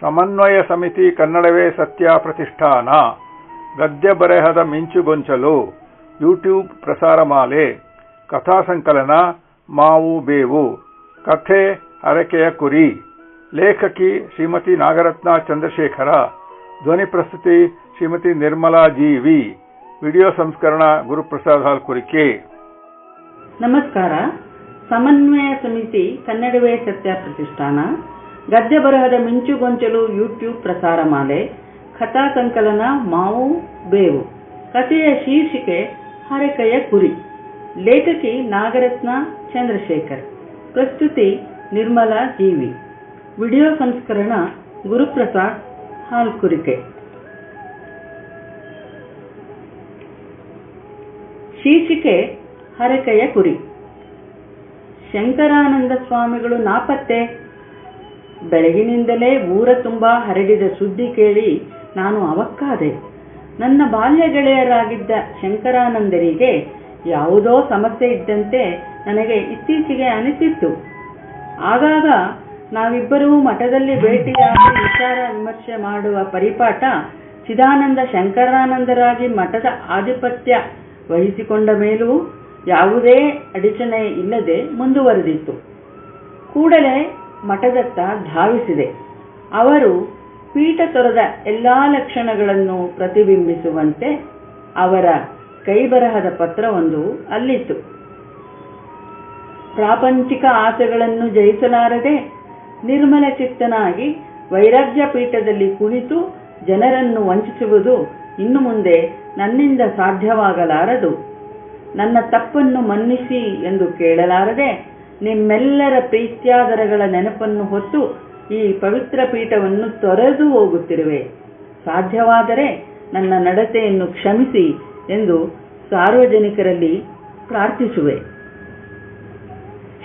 ಸಮನ್ವಯ ಸಮಿತಿ ಕನ್ನಡವೇ ಸತ್ಯ ಪ್ರತಿಷ್ಠಾನ. ಗದ್ಯ ಬರೆಹದ ಮಿಂಚುಗೊಂಚಲು ಯೂಟ್ಯೂಬ್ ಪ್ರಸಾರಮಾಲೆ. ಕಥಾ ಸಂಕಲನ, ಮಾವು ಬೇವು. ಕಥೆ, ಹರಕೆಯ ಕುರಿ. ಲೇಖಕಿ ಶ್ರೀಮತಿ ನಾಗರತ್ನ ಚಂದ್ರಶೇಖರ. ಧ್ವನಿ ಪ್ರಸ್ತುತಿ ಶ್ರೀಮತಿ ನಿರ್ಮಲಾ ಜೀವಿ. ವಿಡಿಯೋ ಸಂಸ್ಕರಣ ಗುರುಪ್ರಸಾದ್ ಹಾಲ್ಕುರಿಕೆ ನಮಸ್ಕಾರ. ಸಮನ್ವಯ ಸಮಿತಿ ಕನ್ನಡವೇ ಸತ್ಯ ಪ್ರತಿಷ್ಠಾನ. ಗದ್ಯ ಬರಹದ ಮಿಂಚು ಗೊಂಚಲು ಯೂಟ್ಯೂಬ್ ಪ್ರಸಾರ ಮಾಲೆ, ಕಥಾ ಸಂಕಲನ ಮಾವು ಬೇವು, ಕಥೆಯ ಶೀರ್ಷಿಕೆ ಹರಕೆಯ ಕುರಿ, ಲೇಖಕಿ ನಾಗರತ್ನ ಚಂದ್ರಶೇಖರ್, ಪ್ರಸ್ತುತಿ ನಿರ್ಮಲಾ ಜೀವಿ ವಿಡಿಯೋ ಸಂಸ್ಕರಣ ಗುರುಪ್ರಸಾದ್ ಹಾಲ್ಕುರಿಕೆ. ಶೀರ್ಷಿಕೆ ಹರಕೆಯ ಕುರಿ, ಶಂಕರಾನಂದ ಸ್ವಾಮಿಗಳು ನಾಪತ್ತೆ ಬೆಳಗಿನಿಂದಲೇ ಊರ ತುಂಬಾ ಹರಡಿದ ಸುದ್ದಿ ಕೇಳಿ ನಾನು ಅವಕ್ಕಾದೆ. ನನ್ನ ಬಾಲ್ಯ ಗೆಳೆಯರಾಗಿದ್ದ ಶಂಕರಾನಂದರಿಗೆ ಯಾವುದೋ ಸಮಸ್ಯೆ ಇದ್ದಂತೆ ನನಗೆ ಇತ್ತೀಚೆಗೆ ಅನಿಸಿತ್ತು. ಆಗಾಗ ನಾವಿಬ್ಬರೂ ಮಠದಲ್ಲಿ ಭೇಟಿಯಾಗಿ ವಿಚಾರ ವಿಮರ್ಶೆ ಮಾಡುವ ಪರಿಪಾಠ ಚಿದಾನಂದ ಶಂಕರಾನಂದರಾಗಿ ಮಠದ ಆಧಿಪತ್ಯ ವಹಿಸಿಕೊಂಡ ಮೇಲೂ ಯಾವುದೇ ಅಡಚಣೆ ಇಲ್ಲದೆ ಮುಂದುವರೆದಿತ್ತು. ಕೂಡಲೇ ಮಠದತ್ತ ಧಾವಿಸಿದೆ. ಅವರು ಪೀಠ ತೊರೆದ ಎಲ್ಲಾ ಲಕ್ಷಣಗಳನ್ನು ಪ್ರತಿಬಿಂಬಿಸುವಂತೆ ಅವರ ಕೈಬರಹದ ಪತ್ರವೊಂದು ಅಲ್ಲಿತ್ತು. ಪ್ರಾಪಂಚಿಕ ಆಸೆಗಳನ್ನು ಜಯಿಸಲಾರದೆ ನಿರ್ಮಲ ಚಿತ್ತನಾಗಿ ವೈರಾಗ್ಯ ಪೀಠದಲ್ಲಿ ಕುಳಿತು ಜನರನ್ನು ವಂಚಿಸುವುದು ಇನ್ನು ಮುಂದೆ ನನ್ನಿಂದ ಸಾಧ್ಯವಾಗಲಾರದು. ನನ್ನ ತಪ್ಪನ್ನು ಮನ್ನಿಸಿ ಎಂದು ಕೇಳಲಾರದೆ ನಿಮ್ಮೆಲ್ಲರ ಪ್ರೀತ್ಯಾದರಗಳ ನೆನಪನ್ನು ಹೊತ್ತು ಈ ಪವಿತ್ರ ಪೀಠವನ್ನು ತೊರೆದು ಹೋಗುತ್ತಿರುವೆ. ಸಾಧ್ಯವಾದರೆ ನನ್ನ ನಡತೆಯನ್ನು ಕ್ಷಮಿಸಿ ಎಂದು ಸಾರ್ವಜನಿಕರಲ್ಲಿ ಪ್ರಾರ್ಥಿಸುವೆ.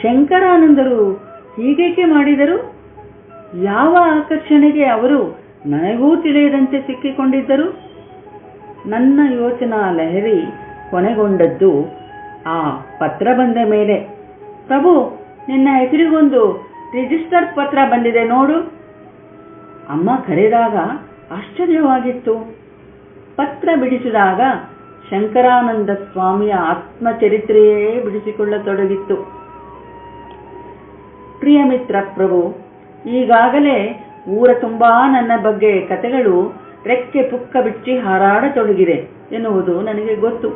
ಶಂಕರಾನಂದರು ಹೀಗೇಕೆ ಮಾಡಿದರು? ಯಾವ ಆಕರ್ಷಣೆಗೆ ಅವರು ನನಗೂ ತಿಳಿಯದಂತೆ ಸಿಕ್ಕಿಕೊಂಡಿದ್ದರು? ನನ್ನ ಯೋಚನಾ ಲಹರಿ ಕೊನೆಗೊಂಡದ್ದು ಆ ಪತ್ರ ಬಂದ ಮೇಲೆ. ಪ್ರಭು, ನಿನ್ನ ಹೆಸರಿಗೊಂದು ರಿಜಿಸ್ಟರ್ ಪತ್ರ ಬಂದಿದೆ ನೋಡು. ಅಮ್ಮ ಕರೆದಾಗ ಆಶ್ಚರ್ಯವಾಗಿತ್ತು. ಪತ್ರ ಬಿಡಿಸಿದಾಗ ಶಂಕರಾನಂದ ಸ್ವಾಮಿಯ ಆತ್ಮಚರಿತ್ರೆಯೇ ಬಿಡಿಸಿಕೊಳ್ಳತೊಡಗಿತ್ತು. ಪ್ರಿಯ ಮಿತ್ರ ಪ್ರಭು, ಈಗಾಗಲೇ ಊರ ತುಂಬಾ ನನ್ನ ಬಗ್ಗೆ ಕತೆಗಳು ರೆಕ್ಕೆ ಪುಕ್ಕ ಬಿಚ್ಚಿ ಹಾರಾಡತೊಡಗಿದೆ ಎನ್ನುವುದು ನನಗೆ ಗೊತ್ತು.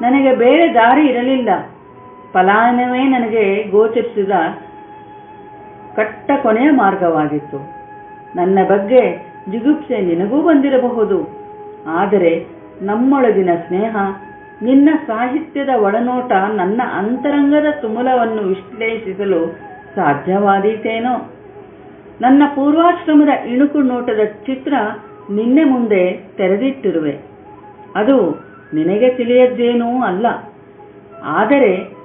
ನನಗೆ ಬೇರೆ ದಾರಿ ಇರಲಿಲ್ಲ. ಪಲಾಯನವೇ ನನಗೆ ಗೋಚರಿಸಿದ ಕಟ್ಟ ಕೊನೆಯ ಮಾರ್ಗವಾಗಿತ್ತು. ನನ್ನ ಬಗ್ಗೆ ಜಿಗುಪ್ಸೆ ನಿನಗೂ ಬಂದಿರಬಹುದು. ಆದರೆ ನಮ್ಮೊಳಗಿನ ಸ್ನೇಹ, ನಿನ್ನ ಸಾಹಿತ್ಯದ ಒಳನೋಟ ನನ್ನ ಅಂತರಂಗದ ತುಮುಲವನ್ನು ವಿಶ್ಲೇಷಿಸಲು ಸಾಧ್ಯವಾದೀತೇನೋ? ನನ್ನ ಪೂರ್ವಾಶ್ರಮದ ಇಣುಕು ನೋಟದ ಚಿತ್ರ ನಿನ್ನೆ ಮುಂದೆ ತೆರೆದಿಟ್ಟಿರುವೆ. ಅದು ನಿನಗೆ ತಿಳಿಯದ್ದೇನೂ ಅಲ್ಲ. ಆದರೆ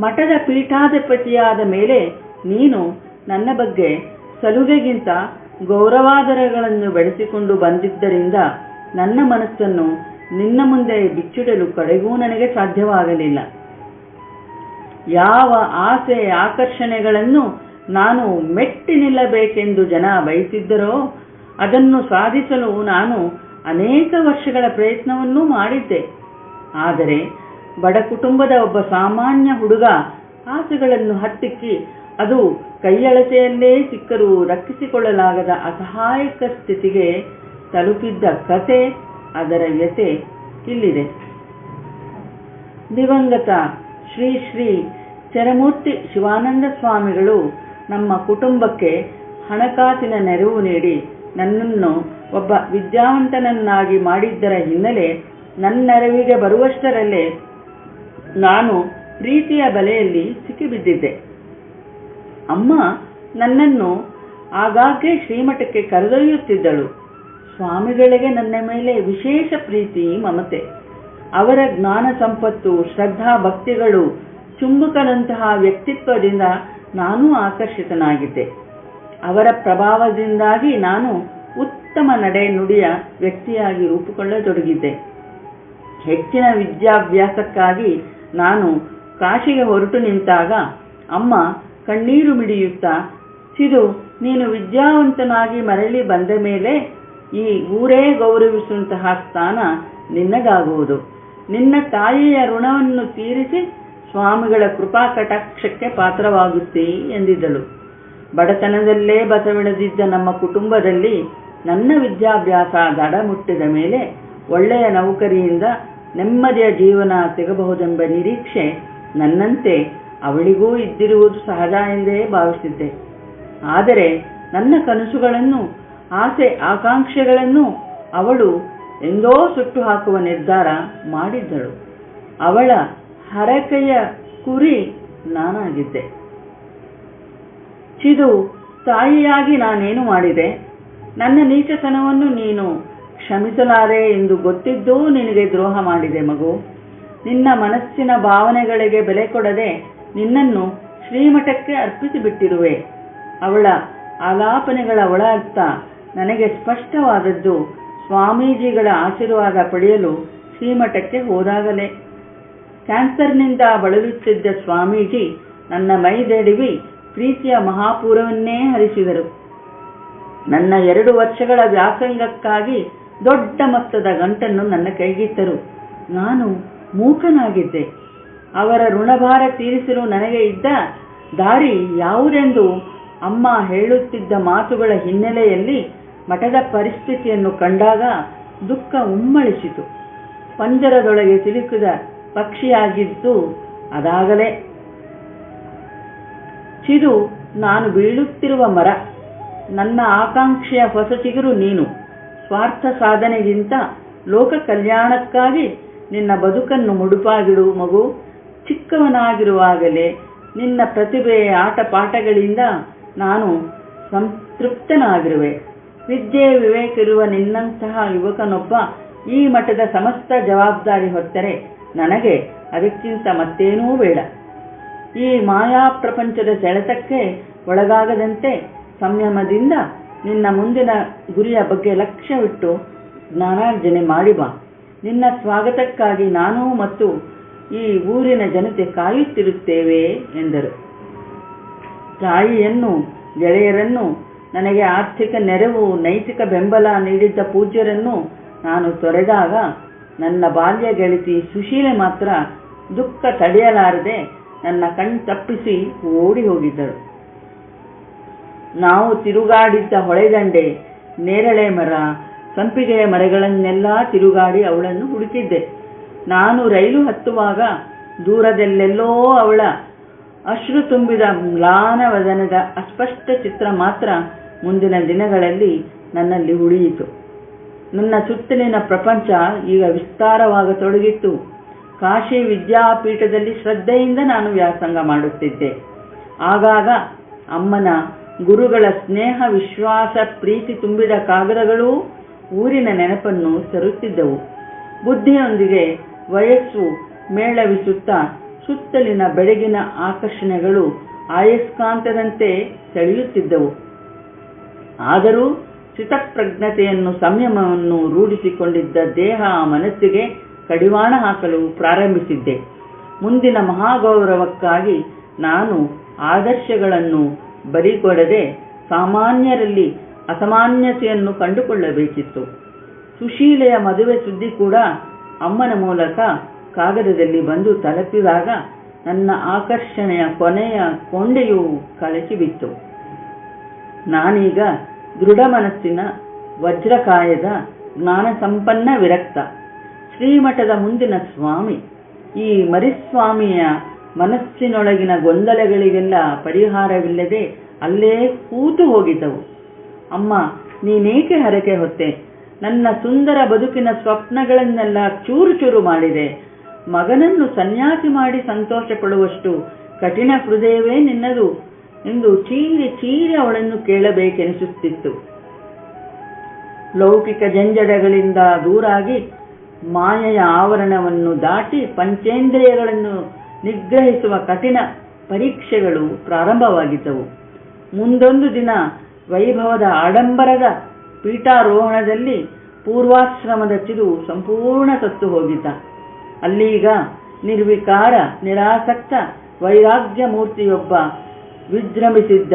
ಮಠದ ಪೀಠಾಧಿಪತಿಯಾದ ಮೇಲೆ ನೀನು ನನ್ನ ಬಗ್ಗೆ ಸಲುಗೆಗಿಂತ ಗೌರವಾದರಗಳನ್ನು ಬೆಳೆಸಿಕೊಂಡು ಬಂದಿದ್ದರಿಂದ ನನ್ನ ಮನಸ್ಸನ್ನು ನಿನ್ನ ಮುಂದೆ ಬಿಚ್ಚಿಡಲು ಕಡೆಗೂ ನನಗೆ ಸಾಧ್ಯವಾಗಲಿಲ್ಲ. ಯಾವ ಆಸೆ ಆಕರ್ಷಣೆಗಳನ್ನು ನಾನು ಮೆಟ್ಟಿ ನಿಲ್ಲಬೇಕೆಂದು ಜನ ಬಯಸಿದ್ದರೋ ಅದನ್ನು ಸಾಧಿಸಲು ನಾನು ಅನೇಕ ವರ್ಷಗಳ ಪ್ರಯತ್ನವನ್ನೂ ಮಾಡಿದ್ದೆ. ಆದರೆ ಬಡ ಕುಟುಂಬದ ಒಬ್ಬ ಸಾಮಾನ್ಯ ಹುಡುಗ ಆಸೆಗಳನ್ನು ಹತ್ತಿಕ್ಕಿ ಅದು ಕೈಯಳತೆಯಲ್ಲೇ ಸಿಕ್ಕರೂ ರಕ್ಷಿಸಿಕೊಳ್ಳಲಾಗದ ಅಸಹಾಯಕ ಸ್ಥಿತಿಗೆ ತಲುಪಿದ್ದ ಕತೆ ಅದರ ವ್ಯತೆ ಇಲ್ಲಿದೆ. ದಿವಂಗತ ಶ್ರೀ ಶ್ರೀ ಚರಮೂರ್ತಿ ಶಿವಾನಂದ ಸ್ವಾಮಿಗಳು ನಮ್ಮ ಕುಟುಂಬಕ್ಕೆ ಹಣಕಾಸಿನ ನೆರವು ನೀಡಿ ನನ್ನನ್ನು ಒಬ್ಬ ವಿದ್ಯಾವಂತನನ್ನಾಗಿ ಮಾಡಿದ್ದರ ಹಿನ್ನೆಲೆ ನನ್ನರವಿಗೆ ಬರುವಷ್ಟರಲ್ಲೇ ನಾನು ಪ್ರೀತಿಯ ಬಲೆಯಲ್ಲಿ ಸಿಕ್ಕಿಬಿದ್ದಿದ್ದೆ. ಅಮ್ಮ ನನ್ನನ್ನು ಆಗಾಗ್ಗೆ ಶ್ರೀಮಠಕ್ಕೆ ಕರೆದೊಯ್ಯುತ್ತಿದ್ದಳು. ಸ್ವಾಮಿಗಳಿಗೆ ನನ್ನ ಮೇಲೆ ವಿಶೇಷ ಪ್ರೀತಿ, ಮಮತೆ. ಅವರ ಜ್ಞಾನ ಸಂಪತ್ತು, ಶ್ರದ್ಧಾ ಭಕ್ತಿಗಳು ಚುಂಬಕನಂತಹ ವ್ಯಕ್ತಿತ್ವದಿಂದ ನಾನೂ ಆಕರ್ಷಿತನಾಗಿದ್ದೆ. ಅವರ ಪ್ರಭಾವದಿಂದಾಗಿ ನಾನು ಉತ್ತಮ ನಡೆ ನುಡಿಯ ವ್ಯಕ್ತಿಯಾಗಿ ರೂಪುಕೊಳ್ಳತೊಡಗಿದ್ದೆ. ಹೆಚ್ಚಿನ ವಿದ್ಯಾಭ್ಯಾಸಕ್ಕಾಗಿ ನಾನು ಕಾಶಿಗೆ ಹೊರಟು ನಿಂತಾಗ ಅಮ್ಮ ಕಣ್ಣೀರು ಮಿಡಿಯುತ್ತಾ, ಸಿದು, ನೀನು ವಿದ್ಯಾವಂತನಾಗಿ ಮರಳಿ ಬಂದ ಮೇಲೆ ಈ ಊರೇ ಗೌರವಿಸುವಂತಹ ಸ್ಥಾನ ನಿನ್ನದಾಗುವುದು ನಿನ್ನ ತಾಯಿಯ ಋಣವನ್ನು ತೀರಿಸಿ ಸ್ವಾಮಿಗಳ ಕೃಪಾ ಕಟಾಕ್ಷಕ್ಕೆ ಪಾತ್ರವಾಗುತ್ತೀ ಎಂದಿದ್ದಳು. ಬಡತನದಲ್ಲೇ ಬಸವಿಳಿದಿದ್ದ ನಮ್ಮ ಕುಟುಂಬದಲ್ಲಿ ನನ್ನ ವಿದ್ಯಾಭ್ಯಾಸ ದಡ ಮುಟ್ಟಿದ ಮೇಲೆ ಒಳ್ಳೆಯ ನೌಕರಿಯಿಂದ ನೆಮ್ಮದಿಯ ಜೀವನ ಸಿಗಬಹುದೆಂಬ ನಿರೀಕ್ಷೆ ನನ್ನಂತೆ ಅವಳಿಗೂ ಇದ್ದಿರುವುದು ಸಹಜ ಎಂದೇ ಭಾವಿಸಿದ್ದೆ. ಆದರೆ ನನ್ನ ಕನಸುಗಳನ್ನು, ಆಸೆ ಆಕಾಂಕ್ಷೆಗಳನ್ನು ಅವಳು ಎಂದೋ ಸುಟ್ಟು ಹಾಕುವ ನಿರ್ಧಾರ ಮಾಡಿದ್ದಳು. ಅವಳ ಹರಕೆಯ ಕುರಿ ನಾನಾಗಿದ್ದೆ. ಚಿದು ತಾಯಿಯಾಗಿ ನಾನೇನು ಮಾಡಿದೆ? ನನ್ನ ನೀಚತನವನ್ನು ನೀನು ಕ್ಷಮಿಸಲಾರೆ ಎಂದು ಗೊತ್ತಿದ್ದೂ ನಿನಗೆ ದ್ರೋಹ ಮಾಡಿದೆ ಮಗು. ನಿನ್ನ ಮನಸ್ಸಿನ ಭಾವನೆಗಳಿಗೆ ಬೆಲೆ ಕೊಡದೆ ನಿನ್ನನ್ನು ಶ್ರೀಮಠಕ್ಕೆ ಅರ್ಪಿಸಿಬಿಟ್ಟಿರುವೆ ಅವಳ ಆಲಾಪನೆಗಳ ಒಳ ನನಗೆ ಸ್ಪಷ್ಟವಾದದ್ದು ಸ್ವಾಮೀಜಿಗಳ ಆಶೀರ್ವಾದ ಪಡೆಯಲು ಶ್ರೀಮಠಕ್ಕೆ ಹೋದಾಗಲೇ. ಕ್ಯಾನ್ಸರ್ನಿಂದ ಬಳಲುತ್ತಿದ್ದ ಸ್ವಾಮೀಜಿ ನನ್ನ ಮೈದೇಡಿವಿ ಪ್ರೀತಿಯ ಮಹಾಪೂರವನ್ನೇ ಹರಿಸಿದರು. ನನ್ನ ಎರಡು ವರ್ಷಗಳ ವ್ಯಾಸಂಗಕ್ಕಾಗಿ ದೊಡ್ಡ ಮೊತ್ತದ ಗಂಟನ್ನು ನನ್ನ ಕೈಗಿತ್ತರು. ನಾನು ಮೂಕನಾಗಿದ್ದೆ. ಅವರ ಋಣಭಾರ ತೀರಿಸಲು ನನಗೆ ಇದ್ದ ದಾರಿ ಯಾವುದೆಂದು ಅಮ್ಮ ಹೇಳುತ್ತಿದ್ದ ಮಾತುಗಳ ಹಿನ್ನೆಲೆಯಲ್ಲಿ ಮಠದ ಪರಿಸ್ಥಿತಿಯನ್ನು ಕಂಡಾಗ ದುಃಖ ಉಮ್ಮಳಿಸಿತು. ಪಂಜರದೊಳಗೆ ಸಿಲುಕಿದ ಪಕ್ಷಿಯಾಗಿದ್ದು ಅದಾಗಲೇ. ಚಿದು, ನಾನು ಬೀಳುತ್ತಿರುವ ಮರ, ನನ್ನ ಆಕಾಂಕ್ಷೆಯ ಹೊಸ ಚಿಗುರು ನೀನು. ಸ್ವಾರ್ಥ ಸಾಧನೆಗಿಂತ ಲೋಕ ಕಲ್ಯಾಣಕ್ಕಾಗಿ ನಿನ್ನ ಬದುಕನ್ನು ಮುಡುಪಾಗಿಡು ಮಗು. ಚಿಕ್ಕವನಾಗಿರುವಾಗಲೇ ನಿನ್ನ ಪ್ರತಿಭೆ ಆಟ ಪಾಠಗಳಿಂದ ನಾನು ಸಂತೃಪ್ತನಾಗಿರುವೆ. ವಿದ್ಯೆ ವಿವೇಕಿರುವ ನಿನ್ನಂತಹ ಯುವಕನೊಬ್ಬ ಈ ಮಠದ ಸಮಸ್ತ ಜವಾಬ್ದಾರಿ ಹೊತ್ತರೆ ನನಗೆ ಅದಕ್ಕಿಂತ ಮತ್ತೇನೂ ಬೇಡ. ಈ ಮಾಯಾ ಪ್ರಪಂಚದ ಸೆಳೆತಕ್ಕೆ ಒಳಗಾಗದಂತೆ ಸಂಯಮದಿಂದ ನಿನ್ನ ಮುಂದಿನ ಗುರಿಯ ಬಗ್ಗೆ ಲಕ್ಷ್ಯವಿಟ್ಟು ಜ್ಞಾನಾರ್ಜನೆ ಮಾಡಿ ಬಾ. ನಿನ್ನ ಸ್ವಾಗತಕ್ಕಾಗಿ ನಾನು ಮತ್ತು ಈ ಊರಿನ ಜನತೆ ಕಾಯುತ್ತಿರುತ್ತೇವೆ ಎಂದರು. ತಾಯಿಯನ್ನು, ಗೆಳೆಯರನ್ನು, ನನಗೆ ಆರ್ಥಿಕ ನೆರವು, ನೈತಿಕ ಬೆಂಬಲ ನೀಡಿದ್ದ ಪೂಜ್ಯರನ್ನು ನಾನು ತೊರೆದಾಗ ನನ್ನ ಬಾಲ್ಯ ಗೆಳತಿ ಸುಶೀಲೆ ಮಾತ್ರ ದುಃಖ ತಡೆಯಲಾರದೆ ನನ್ನ ಕಣ್ ತಪ್ಪಿಸಿ ಓಡಿ ಹೋಗಿದ್ದಳು. ನಾವು ತಿರುಗಾಡಿದ್ದ ಹೊಳೆದಂಡೆ, ನೇರಳೆ ಮರ, ಸಂಪಿಗೆಯ ಮರಗಳನ್ನೆಲ್ಲ ತಿರುಗಾಡಿ ಅವಳನ್ನು ಹುಡುಕಿದ್ದೆ. ನಾನು ರೈಲು ಹತ್ತುವಾಗ ದೂರದಲ್ಲೆಲ್ಲೋ ಅವಳ ಅಶ್ರು ತುಂಬಿದ ಮ್ಲಾನವದನದ ಅಸ್ಪಷ್ಟ ಚಿತ್ರ ಮಾತ್ರ ಮುಂದಿನ ದಿನಗಳಲ್ಲಿ ನನ್ನಲ್ಲಿ ಉಳಿಯಿತು. ನನ್ನ ಸುತ್ತಲಿನ ಪ್ರಪಂಚ ಈಗ ವಿಸ್ತಾರವಾಗತೊಡಗಿತ್ತು ಕಾಶಿ ವಿದ್ಯಾಪೀಠದಲ್ಲಿ ಶ್ರದ್ಧೆಯಿಂದ ನಾನು ವ್ಯಾಸಂಗ ಮಾಡುತ್ತಿದ್ದೆ. ಆಗಾಗ ಅಮ್ಮನ ಗುರುಗಳ ಸ್ನೇಹ, ವಿಶ್ವಾಸ, ಪ್ರೀತಿ ತುಂಬಿದ ಕಾಗದಗಳೂ ಊರಿನ ನೆನಪನ್ನು ತರುತ್ತಿದ್ದವು ಬುದ್ಧಿಯೊಂದಿಗೆ ವಯಸ್ಸು ಮೇಳವಿಸುತ್ತಾ ಸುತ್ತಲಿನ ಬೆಳಗಿನ ಆಕರ್ಷಣೆಗಳು ಆಯಸ್ಕಾಂತದಂತೆ ಸೆಳೆಯುತ್ತಿದ್ದವು. ಆದರೂ ಚಿತಪ್ರಜ್ಞತೆಯನ್ನು ಸಂಯಮವನ್ನು ರೂಢಿಸಿಕೊಂಡಿದ್ದ ದೇಹ ಮನಸ್ಸಿಗೆ ಕಡಿವಾಣ ಹಾಕಲು ಪ್ರಾರಂಭಿಸಿದ್ದೆ. ಮುಂದಿನ ಮಹಾಗೌರವಕ್ಕಾಗಿ ನಾನು ಆದರ್ಶಗಳನ್ನು ಬರಿಕೊಡದೆ ಸಾಮಾನ್ಯರಲ್ಲಿ ಅಸಾಮಾನ್ಯತೆಯನ್ನು ಕಂಡುಕೊಳ್ಳಬೇಕಿತ್ತು. ಸುಶೀಲೆಯ ಮದುವೆ ಸುದ್ದಿ ಕೂಡ ಅಮ್ಮನ ಮೂಲಕ ಕಾಗದದಲ್ಲಿ ಬಂದು ತಲುಪಿದಾಗ ನನ್ನ ಆಕರ್ಷಣೆಯ ಕೊನೆಯ ಕೊಂಡೆಯು ಕಳಚಿಬಿತ್ತು. ನಾನೀಗ ದೃಢ ಮನಸ್ಸಿನ ವಜ್ರಕಾಯದ ಜ್ಞಾನ ಸಂಪನ್ನ ವಿರಕ್ತ. ಶ್ರೀಮಠದ ಮುಂದಿನ ಸ್ವಾಮಿ, ಈ ಮರಿಸ್ವಾಮಿಯ ಮನಸ್ಸಿನೊಳಗಿನ ಗೊಂದಲಗಳಿಗೆಲ್ಲ ಪರಿಹಾರವಿಲ್ಲದೆ ಅಲ್ಲೇ ಕೂತು ಹೋಗಿದ್ದವು. ಅಮ್ಮ, ನೀನೇಕೆ ಹರಕೆ ಹೊತ್ತೆ? ನನ್ನ ಸುಂದರ ಬದುಕಿನ ಸ್ವಪ್ನಗಳನ್ನೆಲ್ಲ ಚೂರು ಚೂರು ಮಾಡಿದೆ. ಮಗನನ್ನು ಸನ್ಯಾಸಿ ಮಾಡಿ ಸಂತೋಷ ಪಡುವಷ್ಟು ಕಠಿಣ ಹೃದಯವೇ ನಿನ್ನದು ಎಂದು ಚೀರಿ ಚೀರಿ ಅವಳನ್ನು ಕೇಳಬೇಕೆನಿಸುತ್ತಿತ್ತು. ಲೌಕಿಕ ಜಂಜಡಗಳಿಂದ ದೂರಾಗಿ ಮಾಯೆಯ ಆವರಣವನ್ನು ದಾಟಿ ಪಂಚೇಂದ್ರಿಯಗಳನ್ನು ನಿಗ್ರಹಿಸುವ ಕಠಿಣ ಪರೀಕ್ಷೆಗಳು ಪ್ರಾರಂಭವಾಗಿದ್ದವು. ಮುಂದೊಂದು ದಿನ ವೈಭವದ ಆಡಂಬರದ ಪೀಠಾರೋಹಣದಲ್ಲಿ ಪೂರ್ವಾಶ್ರಮದ ಚಿರು ಸಂಪೂರ್ಣ ಸತ್ತು ಹೋಗಿದ್ದ. ಅಲ್ಲೀಗ ನಿರ್ವಿಕಾರ, ನಿರಾಸಕ್ತ ವೈರಾಗ್ಯ ಮೂರ್ತಿಯೊಬ್ಬ ವಿಜೃಂಭಿಸಿದ್ದ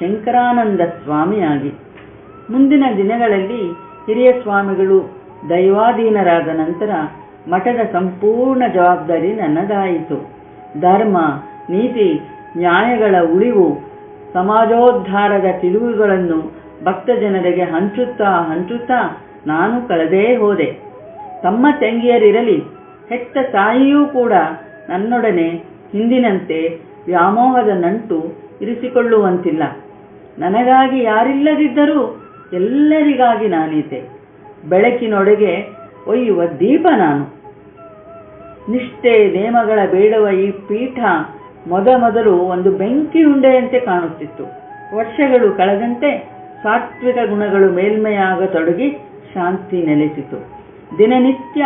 ಶಂಕರಾನಂದ ಸ್ವಾಮಿಯಾಗಿ. ಮುಂದಿನ ದಿನಗಳಲ್ಲಿ ಹಿರಿಯ ಸ್ವಾಮಿಗಳು ದೈವಾಧೀನರಾದ ನಂತರ ಮಠದ ಸಂಪೂರ್ಣ ಜವಾಬ್ದಾರಿ ನನ್ನದಾಯಿತು. ಧರ್ಮ, ನೀತಿ, ನ್ಯಾಯಗಳ ಉಳಿವು, ಸಮಾಜೋದ್ಧಾರದ ತಿಳಿವುಗಳನ್ನು ಭಕ್ತ ಜನರಿಗೆ ಹಂಚುತ್ತಾ ಹಂಚುತ್ತಾ ನಾನು ಕಳೆದೇ ಹೋದೆ. ತಮ್ಮ ತಂಗಿಯರಿರಲಿ, ಹೆತ್ತ ತಾಯಿಯೂ ಕೂಡ ನನ್ನೊಡನೆ ಹಿಂದಿನಂತೆ ವ್ಯಾಮೋಹದ ನಂಟು ಇರಿಸಿಕೊಳ್ಳುವಂತಿಲ್ಲ. ನನಗಾಗಿ ಯಾರಿಲ್ಲದಿದ್ದರೂ ಎಲ್ಲರಿಗಾಗಿ ನಾನಿದ್ದೆ ಬೆಳಕಿನೊಡೆಗೆ ಒಯ್ಯುವ ದೀಪ ನಾನು. ನಿಷ್ಠೆ ನೇಮಗಳ ಬೇಡುವ ಈ ಪೀಠ ಮೊದಮೊದಲು ಒಂದು ಬೆಂಕಿ ಉಂಡೆಯಂತೆ ಕಾಣುತ್ತಿತ್ತು. ವರ್ಷಗಳು ಕಳೆದಂತೆ ಸಾತ್ವಿಕ ಗುಣಗಳು ಮೇಲ್ಮೆಯಾಗತೊಡಗಿ ಶಾಂತಿ ನೆಲೆಸಿತು. ದಿನನಿತ್ಯ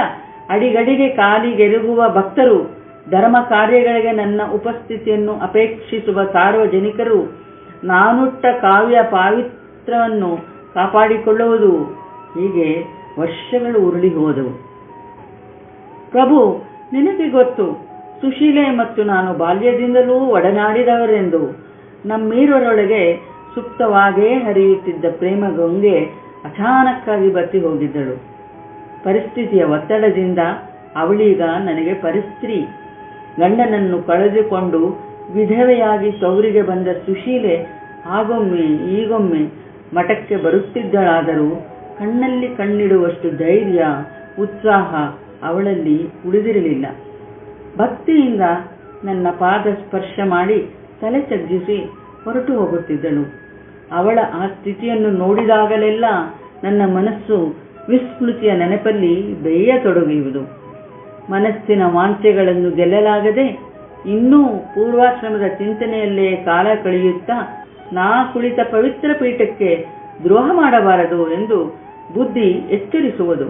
ಅಡಿಗಡಿಗೆ ಕಾಲಿಗೆರುಗುವ ಭಕ್ತರು, ಧರ್ಮ ಕಾರ್ಯಗಳಿಗೆ ನನ್ನ ಉಪಸ್ಥಿತಿಯನ್ನು ಅಪೇಕ್ಷಿಸುವ ಸಾರ್ವಜನಿಕರು, ನಾನುಟ್ಟ ಕಾವ್ಯ ಪಾವಿತ್ರವನ್ನು ಕಾಪಾಡಿಕೊಳ್ಳುವುದು ಹೀಗೆ ವರ್ಷಗಳು ಉರುಳಿ ಹೋದವು. ಪ್ರಭು ನಿನಗೆ ಗೊತ್ತು, ಸುಶೀಲೆ ಮತ್ತು ನಾನು ಬಾಲ್ಯದಿಂದಲೂ ಒಡನಾಡಿದವರೆಂದು. ನಮ್ಮೀರರೊಳಗೆ ಸುಪ್ತವಾಗೇ ಹರಿಯುತ್ತಿದ್ದ ಪ್ರೇಮ ಗಂಗೆ ಅಚಾನಕ್ಕಾಗಿ ಬತ್ತಿ ಹೋಗಿದ್ದಳು. ಪರಿಸ್ಥಿತಿಯ ಒತ್ತಡದಿಂದ ಅವಳೀಗ ನನಗೆ ಪರಿಸ್ತ್ರೀ. ಗಂಡನನ್ನು ಕಳೆದುಕೊಂಡು ವಿಧವೆಯಾಗಿ ತವರಿಗೆ ಬಂದ ಸುಶೀಲೆ ಆಗೊಮ್ಮೆ ಈಗೊಮ್ಮೆ ಮಠಕ್ಕೆ ಬರುತ್ತಿದ್ದಳಾದರೂ ಕಣ್ಣಲ್ಲಿ ಕಣ್ಣಿಡುವಷ್ಟು ಧೈರ್ಯ, ಉತ್ಸಾಹ ಅವಳಲ್ಲಿ ಉಳಿದಿರಲಿಲ್ಲ. ಭಕ್ತಿಯಿಂದ ನನ್ನ ಪಾದ ಸ್ಪರ್ಶ ಮಾಡಿ ತಲೆ ತಗ್ಗಿಸಿ ಹೊರಟು ಹೋಗುತ್ತಿದ್ದಳು. ಅವಳ ಆ ಸ್ಥಿತಿಯನ್ನು ನೋಡಿದಾಗಲೆಲ್ಲ ನನ್ನ ಮನಸ್ಸು ವಿಸ್ಮೃತಿಯ ನೆನಪಲ್ಲಿ ಬೇಯತೊಡಗುವುದು ಮನಸ್ಸಿನ ವಾಂಛೆಗಳನ್ನು ಗೆಲ್ಲಲಾಗದೆ ಇನ್ನೂ ಪೂರ್ವಾಶ್ರಮದ ಚಿಂತನೆಯಲ್ಲೇ ಕಾಲ ಕಳೆಯುತ್ತಾ ನಾ ಕುಳಿತ ಪವಿತ್ರ ಪೀಠಕ್ಕೆ ದ್ರೋಹ ಮಾಡಬಾರದು ಎಂದು ಬುದ್ಧಿ ಎಚ್ಚರಿಸುವುದು.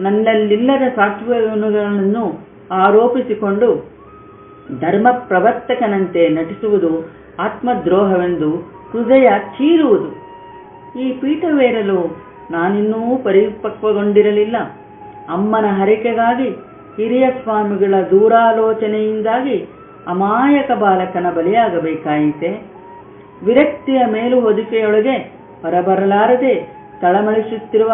ನನ್ನಲ್ಲಿಲ್ಲದ ಸಾತ್ವಿಕಗಳನ್ನು ಆರೋಪಿಸಿಕೊಂಡು ಧರ್ಮ ಪ್ರವರ್ತಕನಂತೆ ನಟಿಸುವುದು ಆತ್ಮದ್ರೋಹವೆಂದು ಹೃದಯ ಚೀರುವುದು. ಈ ಪೀಠವೇರಲು ನಾನಿನ್ನೂ ಪರಿಪಕ್ವಗೊಂಡಿರಲಿಲ್ಲ. ಅಮ್ಮನ ಹರಕೆಗಾಗಿ, ಹಿರಿಯ ಸ್ವಾಮಿಗಳ ದೂರಾಲೋಚನೆಯಿಂದಾಗಿ ಅಮಾಯಕ ಬಾಲಕನ ಬಲಿಯಾಗಬೇಕಾಯಿತೆ? ವಿರಕ್ತಿಯ ಮೇಲು ಹೊದಿಕೆಯೊಳಗೆ ಹೊರಬರಲಾರದೆ ತಳಮಳಿಸುತ್ತಿರುವ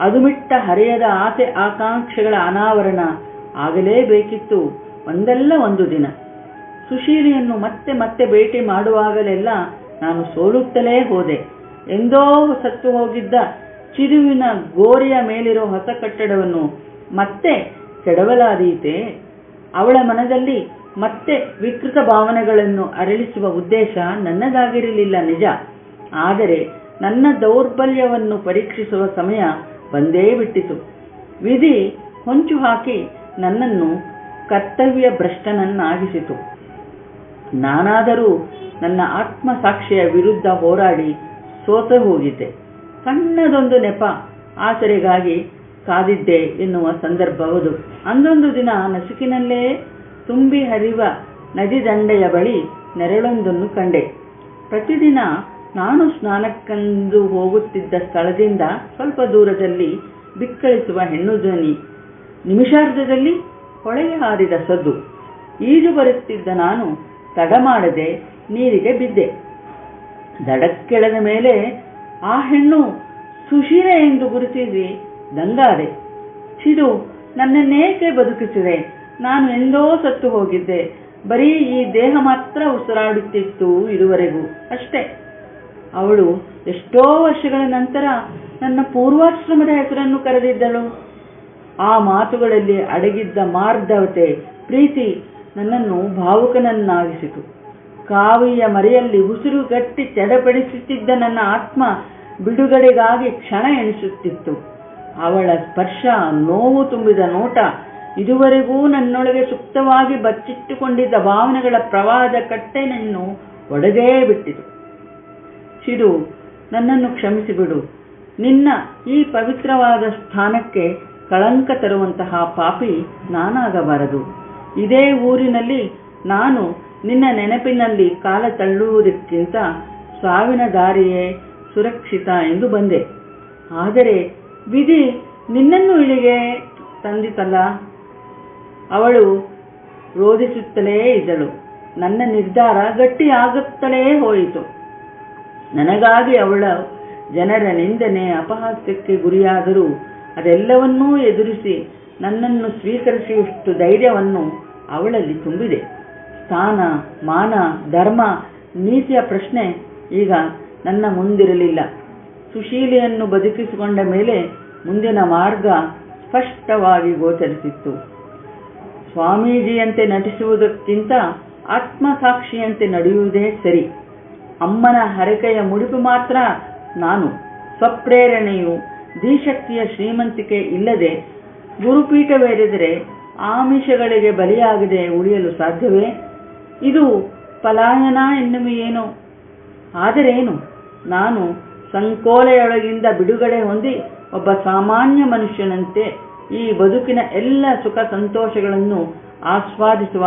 ಅದುಮಿಟ್ಟ ಹರೆಯದ ಆಸೆ ಆಕಾಂಕ್ಷೆಗಳ ಅನಾವರಣ ಆಗಲೇಬೇಕಿತ್ತು ಒಂದಲ್ಲ ಒಂದು ದಿನ. ಸುಶೀಲಿಯನ್ನು ಮತ್ತೆ ಮತ್ತೆ ಭೇಟಿ ಮಾಡುವಾಗಲೆಲ್ಲ ನಾನು ಸೋಲುತ್ತಲೇ ಹೋದೆ. ಎಂದೋ ಸತ್ತು ಹೋಗಿದ್ದ ಚಿರುವಿನ ಗೋರಿಯ ಮೇಲಿರೋ ಹೊಸ ಕಟ್ಟಡವನ್ನು ಮತ್ತೆ ಕೆಡವಲಾದೀತೆ. ಅವಳ ಮನದಲ್ಲಿ ಮತ್ತೆ ವಿಕೃತ ಭಾವನೆಗಳನ್ನು ಅರಳಿಸುವ ಉದ್ದೇಶ ನನ್ನದಾಗಿರಲಿಲ್ಲ ನಿಜ. ಆದರೆ ನನ್ನ ದೌರ್ಬಲ್ಯವನ್ನು ಪರೀಕ್ಷಿಸುವ ಸಮಯ ಬಂದೇ ಬಿಟ್ಟಿತು. ವಿಧಿ ಹೊಂಚು ಹಾಕಿ ನನ್ನನ್ನು ಕರ್ತವ್ಯ ಭ್ರಷ್ಟನನ್ನಾಗಿಸಿತು. ನಾನಾದರೂ ನನ್ನ ಆತ್ಮ ಸಾಕ್ಷಿಯ ವಿರುದ್ಧ ಹೋರಾಡಿ ಸೋತ ಹೋಗಿದ್ದೆ. ಸಣ್ಣದೊಂದು ನೆಪ ಆಸರೆಗಾಗಿ ಕಾದಿದ್ದೆ ಎನ್ನುವ ಸಂದರ್ಭವದು ಅಂದೊಂದು ದಿನ ನಸುಕಿನಲ್ಲೇ ತುಂಬಿ ಹರಿವ ನದಿ ದಂಡೆಯ ಬಳಿ ನೆರಳೊಂದನ್ನು ಕಂಡೆ. ಪ್ರತಿದಿನ ನಾನು ಸ್ನಾನಕ್ಕೆಂದು ಹೋಗುತ್ತಿದ್ದ ಸ್ಥಳದಿಂದ ಸ್ವಲ್ಪ ದೂರದಲ್ಲಿ ಬಿಕ್ಕಳಿಸುವ ಹೆಣ್ಣು ಧ್ವನಿ. ನಿಮಿಷಾರ್ಧದಲ್ಲಿ ಹೊಳೆಗೆ ಹಾರಿದ ಸದ್ದು. ಈಜು ಬರುತ್ತಿದ್ದ ನಾನು ತಡ ಮಾಡದೆ ನೀರಿಗೆ ಬಿದ್ದೆ. ದಡಕ್ಕೆಳೆದ ಮೇಲೆ ಆ ಹೆಣ್ಣು ಸುಶೀಲೆ ಎಂದು ಗುರುತಿಸಿ ದಂಗಾದೆ. ಚಿದು, ನನ್ನನ್ನೇಕೆ ಬದುಕಿಸಿದೆ? ನಾನು ಎಂದೋ ಸತ್ತು ಹೋಗಿದ್ದೆ. ಬರೀ ಈ ದೇಹ ಮಾತ್ರ ಉಸಿರಾಡುತ್ತಿತ್ತು ಇದುವರೆಗೂ. ಅಷ್ಟೇ. ಅವಳು ಎಷ್ಟೋ ವರ್ಷಗಳ ನಂತರ ನನ್ನ ಪೂರ್ವಾಶ್ರಮದ ಹೆಸರನ್ನು ಕರೆದಿದ್ದಳು. ಆ ಮಾತುಗಳಲ್ಲಿ ಅಡಗಿದ್ದ ಮಾರ್ಧವತೆ ಪ್ರೀತಿ ನನ್ನನ್ನು ಭಾವುಕನನ್ನಾಗಿಸಿತು. ಕಾವಿಯ ಮರೆಯಲ್ಲಿ ಉಸಿರುಗಟ್ಟಿ ಚಡಪಡಿಸುತ್ತಿದ್ದ ನನ್ನ ಆತ್ಮ ಬಿಡುಗಡೆಗಾಗಿ ಕ್ಷಣ ಎಣಿಸುತ್ತಿತ್ತು. ಅವಳ ಸ್ಪರ್ಶ ನೋವು ತುಂಬಿದ ನೋಟ ಇದುವರೆಗೂ ನನ್ನೊಳಗೆ ಸುಪ್ತವಾಗಿ ಬಚ್ಚಿಟ್ಟುಕೊಂಡಿದ್ದ ಭಾವನೆಗಳ ಪ್ರವಾಹದ ಕಟ್ಟೆನನ್ನು ಒಡೆದೇ ಬಿಟ್ಟಿತು. ಚಿರು ನನ್ನನ್ನು ಕ್ಷಮಿಸಿಬಿಡು. ನಿನ್ನ ಈ ಪವಿತ್ರವಾದ ಸ್ಥಾನಕ್ಕೆ ಕಳಂಕ ತರುವಂತಹ ಪಾಪಿ ನಾನಾಗಬಾರದು. ಇದೇ ಊರಿನಲ್ಲಿ ನಾನು ನಿನ್ನ ನೆನಪಿನಲ್ಲಿ ಕಾಲ ತಳ್ಳುವುದಕ್ಕಿಂತ ಸಾವಿನ ದಾರಿಯೇ ಸುರಕ್ಷಿತ ಎಂದು ಬಂದೆ. ಆದರೆ ವಿಧಿ ನಿನ್ನನ್ನು ಇಲ್ಲಿಗೆ ತಂದಿತಲ್ಲ? ಅವಳು ರೋಧಿಸುತ್ತಲೇ ಇದ್ದಳು. ನನ್ನ ನಿರ್ಧಾರ ಗಟ್ಟಿಯಾಗುತ್ತಲೇ ಹೋಯಿತು. ನನಗಾಗಿ ಅವಳ ಜನರ ನಿಂದನೆ ಅಪಹಾಸ್ಯಕ್ಕೆ ಗುರಿಯಾದರೂ ಅದೆಲ್ಲವನ್ನೂ ಎದುರಿಸಿ ನನ್ನನ್ನು ಸ್ವೀಕರಿಸುವಷ್ಟು ಧೈರ್ಯವನ್ನು ಅವಳಲ್ಲಿ ತುಂಬಿದೆ. ಸ್ಥಾನ, ಮಾನ, ಧರ್ಮ, ನೀತಿಯ ಪ್ರಶ್ನೆ ಈಗ ನನ್ನ ಮುಂದಿರಲಿಲ್ಲ. ಸುಶೀಲೆಯನ್ನು ಬದುಕಿಸಿಕೊಂಡ ಮೇಲೆ ಮುಂದಿನ ಮಾರ್ಗ ಸ್ಪಷ್ಟವಾಗಿ ಗೋಚರಿಸಿತ್ತು. ಸ್ವಾಮೀಜಿಯಂತೆ ನಟಿಸುವುದಕ್ಕಿಂತ ಆತ್ಮಸಾಕ್ಷಿಯಂತೆ ನಡೆಯುವುದೇ ಸರಿ. ಅಮ್ಮನ ಹರಕೆಯ ಮುಡಿಪು ಮಾತ್ರ ನಾನು, ಸ್ವಪ್ರೇರಣೆಯು ಧೀಶಕ್ತಿಯ ಶ್ರೀಮಂತಿಕೆ ಇಲ್ಲದೆ ಗುರುಪೀಠವೇರಿದರೆ ಆಮಿಷಗಳಿಗೆ ಬಲಿಯಾಗದೆ ಉಳಿಯಲು ಸಾಧ್ಯವೇ? ಇದು ಪಲಾಯನ ಎನ್ನುವೆಯೇನೋ ಆದರೇನು? ನಾನು ಸಂಕೋಲೆಯೊಳಗಿಂದ ಬಿಡುಗಡೆ ಹೊಂದಿ ಒಬ್ಬ ಸಾಮಾನ್ಯ ಮನುಷ್ಯನಂತೆ ಈ ಬದುಕಿನ ಎಲ್ಲ ಸುಖ ಸಂತೋಷಗಳನ್ನು ಆಸ್ವಾದಿಸುವ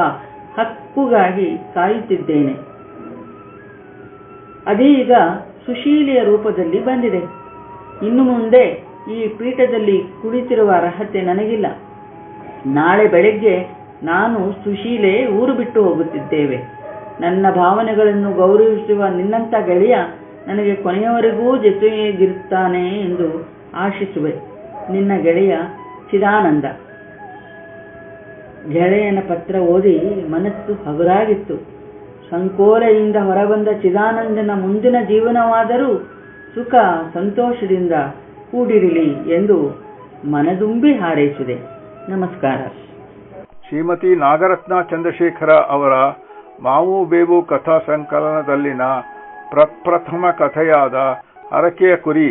ಹಕ್ಕುಗಾಗಿ ಕಾಯುತ್ತಿದ್ದೇನೆ. ಅದೀಗ ಸುಶೀಲೆಯ ರೂಪದಲ್ಲಿ ಬಂದಿದೆ. ಇನ್ನು ಮುಂದೆ ಈ ಪೀಠದಲ್ಲಿ ಕುಳಿತಿರುವ ಅರ್ಹತೆ ನನಗಿಲ್ಲ. ನಾಳೆ ಬೆಳಗ್ಗೆ ನಾನು ಸುಶೀಲೆ ಊರು ಬಿಟ್ಟು ಹೋಗುತ್ತಿದ್ದೇವೆ. ನನ್ನ ಭಾವನೆಗಳನ್ನು ಗೌರವಿಸುವ ನಿನ್ನಂಥ ಗೆಳೆಯ ನನಗೆ ಕೊನೆಯವರೆಗೂ ಜೊತೆಗಿರುತ್ತಾನೆ ಎಂದು ಆಶಿಸುವೆ. ನಿನ್ನ ಗೆಳೆಯ ಚಿದಾನಂದ. ಗೆಳೆಯನ ಪತ್ರ ಓದಿ ಮನಸ್ಸು ಹಗುರಾಗಿತ್ತು. ಸಂಕೋಲೆಯಿಂದ ಹೊರಬಂದ ಚಿದಾನಂದನ ಮುಂದಿನ ಜೀವನವಾದರೂ ಸುಖ ಸಂತೋಷದಿಂದ ಕೂಡಿರಲಿ ಎಂದು ಮನದುಂಬಿ ಹಾರೈಸಿದೆ ನಮಸ್ಕಾರ. ಶ್ರೀಮತಿ ನಾಗರತ್ನ ಚಂದ್ರಶೇಖರ ಅವರ ಮಾವು ಬೇವು ಕಥಾ ಸಂಕಲನದಲ್ಲಿನ ಪ್ರಪ್ರಥಮ ಕಥೆಯಾದ ಹರಕೆಯ ಕುರಿ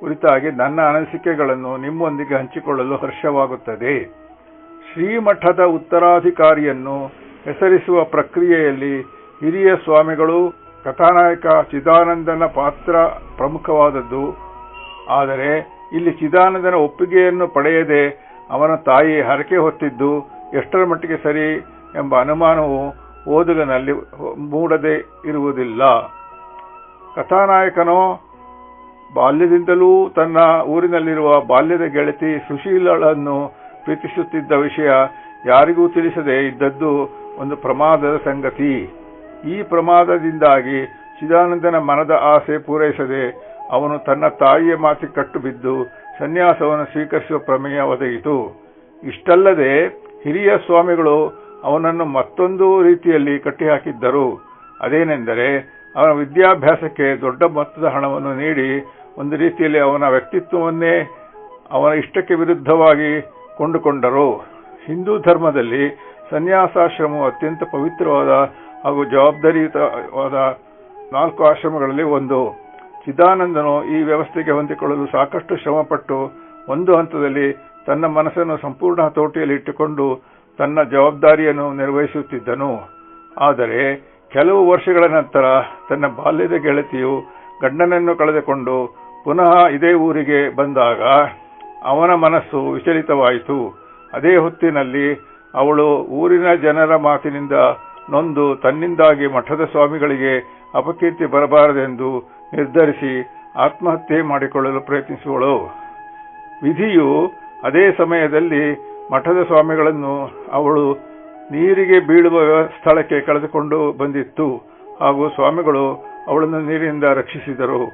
ಕುರಿತಾಗಿ ನನ್ನ ಅನಿಸಿಕೆಗಳನ್ನು ನಿಮ್ಮೊಂದಿಗೆ ಹಂಚಿಕೊಳ್ಳಲು ಹರ್ಷವಾಗುತ್ತದೆ. ಶ್ರೀಮಠದ ಉತ್ತರಾಧಿಕಾರಿಯನ್ನು ಹೆಸರಿಸುವ ಪ್ರಕ್ರಿಯೆಯಲ್ಲಿ ಹಿರಿಯ ಸ್ವಾಮಿಗಳು ಕಥಾನಾಯಕ ಚಿದಾನಂದನ ಪಾತ್ರ ಪ್ರಮುಖವಾದದ್ದು. ಆದರೆ ಇಲ್ಲಿ ಚಿದಾನಂದನ ಒಪ್ಪಿಗೆಯನ್ನು ಪಡೆಯದೆ ಅವನ ತಾಯಿ ಹರಕೆ ಹೊತ್ತಿದ್ದು ಎಷ್ಟರ ಮಟ್ಟಿಗೆ ಸರಿ ಎಂಬ ಅನುಮಾನವು ಓದುಗನಲ್ಲಿ ಮೂಡದೆ ಇರುವುದಿಲ್ಲ. ಕಥಾನಾಯಕನೋ ಬಾಲ್ಯದಿಂದಲೂ ತನ್ನ ಊರಿನಲ್ಲಿರುವ ಬಾಲ್ಯದ ಗೆಳತಿ ಸುಶೀಲಳನ್ನು ಪ್ರೀತಿಸುತ್ತಿದ್ದ ವಿಷಯ ಯಾರಿಗೂ ತಿಳಿಸದೆ ಇದ್ದದ್ದು ಒಂದು ಪ್ರಮಾದದ ಸಂಗತಿ. ಈ ಪ್ರಮಾದದಿಂದಾಗಿ ಚಿದಾನಂದನ ಮನದ ಆಸೆ ಪೂರೈಸದೆ ಅವನು ತನ್ನ ತಾಯಿಯ ಮಾತಿ ಕಟ್ಟು ಬಿದ್ದು ಸನ್ಯಾಸವನ್ನು ಸ್ವೀಕರಿಸುವ ಪ್ರಮೇಯ ಒದಗಿತು. ಇಷ್ಟಲ್ಲದೆ ಹಿರಿಯ ಸ್ವಾಮಿಗಳು ಅವನನ್ನು ಮತ್ತೊಂದು ರೀತಿಯಲ್ಲಿ ಕಟ್ಟಿಹಾಕಿದ್ದರು. ಅದೇನೆಂದರೆ ಅವನ ವಿದ್ಯಾಭ್ಯಾಸಕ್ಕೆ ದೊಡ್ಡ ಮೊತ್ತದ ಹಣವನ್ನು ನೀಡಿ ಒಂದು ರೀತಿಯಲ್ಲಿ ಅವನ ವ್ಯಕ್ತಿತ್ವವನ್ನೇ ಅವನ ಇಷ್ಟಕ್ಕೆ ವಿರುದ್ಧವಾಗಿ ಕೊಂಡುಕೊಂಡರು. ಹಿಂದೂ ಧರ್ಮದಲ್ಲಿ ಸನ್ಯಾಸಾಶ್ರಮವು ಅತ್ಯಂತ ಪವಿತ್ರವಾದ ಹಾಗೂ ಜವಾಬ್ದಾರಿಯುತವಾದ ನಾಲ್ಕು ಆಶ್ರಮಗಳಲ್ಲಿ ಒಂದು. ಚಿದಾನಂದನು ಈ ವ್ಯವಸ್ಥೆಗೆ ಹೊಂದಿಕೊಳ್ಳಲು ಸಾಕಷ್ಟು ಶ್ರಮಪಟ್ಟು ಒಂದು ಹಂತದಲ್ಲಿ ತನ್ನ ಮನಸ್ಸನ್ನು ಸಂಪೂರ್ಣ ಹತೋಟಿಯಲ್ಲಿ ಇಟ್ಟುಕೊಂಡು ತನ್ನ ಜವಾಬ್ದಾರಿಯನ್ನು ನಿರ್ವಹಿಸುತ್ತಿದ್ದನು. ಆದರೆ ಕೆಲವು ವರ್ಷಗಳ ನಂತರ ತನ್ನ ಬಾಲ್ಯದ ಗೆಳತಿಯು ಗಂಡನನ್ನು ಕಳೆದುಕೊಂಡು ಪುನಃ ಇದೇ ಊರಿಗೆ ಬಂದಾಗ ಅವನ ಮನಸ್ಸು ವಿಚಲಿತವಾಯಿತು. ಅದೇ ಹೊತ್ತಿನಲ್ಲಿ ಅವಳು ಊರಿನ ಜನರ ಮಾತಿನಿಂದ ನೊಂದು ತನ್ನಿಂದಾಗಿ ಮಠದ ಸ್ವಾಮಿಗಳಿಗೆ ಅಪಕೀರ್ತಿ ಬರಬಾರದೆಂದು ನಿರ್ಧರಿಸಿ ಆತ್ಮಹತ್ಯೆ ಮಾಡಿಕೊಳ್ಳಲು ಪ್ರಯತ್ನಿಸುವಳು. ವಿಧಿಯು ಅದೇ ಸಮಯದಲ್ಲಿ ಮಠದ ಸ್ವಾಮಿಗಳನ್ನು ಅವಳು ನೀರಿಗೆ ಬೀಳುವ ಸ್ಥಳಕ್ಕೆ ಕಳೆದುಕೊಂಡು ಬಂದಿತ್ತು. ಹಾಗೂ ಸ್ವಾಮಿಗಳು ಅವಳನ್ನು ನೀರಿನಿಂದ ರಕ್ಷಿಸಿದರು.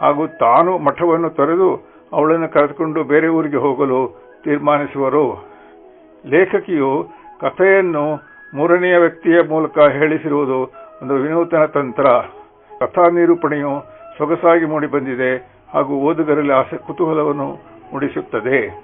ಹಾಗೂ ತಾನು ಮಠವನ್ನು ತೊರೆದು ಅವಳನ್ನು ಕರೆದುಕೊಂಡು ಬೇರೆ ಊರಿಗೆ ಹೋಗಲು ತೀರ್ಮಾನಿಸುವರು. ಲೇಖಕಿಯು ಕಥೆಯನ್ನು ಮೂರನೆಯ ವ್ಯಕ್ತಿಯ ಮೂಲಕ ಹೇಳಿಸಿರುವುದು ಒಂದು ವಿನೂತನ ತಂತ್ರ. ಕಥಾ ನಿರೂಪಣೆಯು ಸೊಗಸಾಗಿ ಮೂಡಿಬಂದಿದೆ ಹಾಗೂ ಓದುಗರಲ್ಲಿ ಆಸೆ ಕುತೂಹಲವನ್ನು ಮೂಡಿಸುತ್ತದೆ.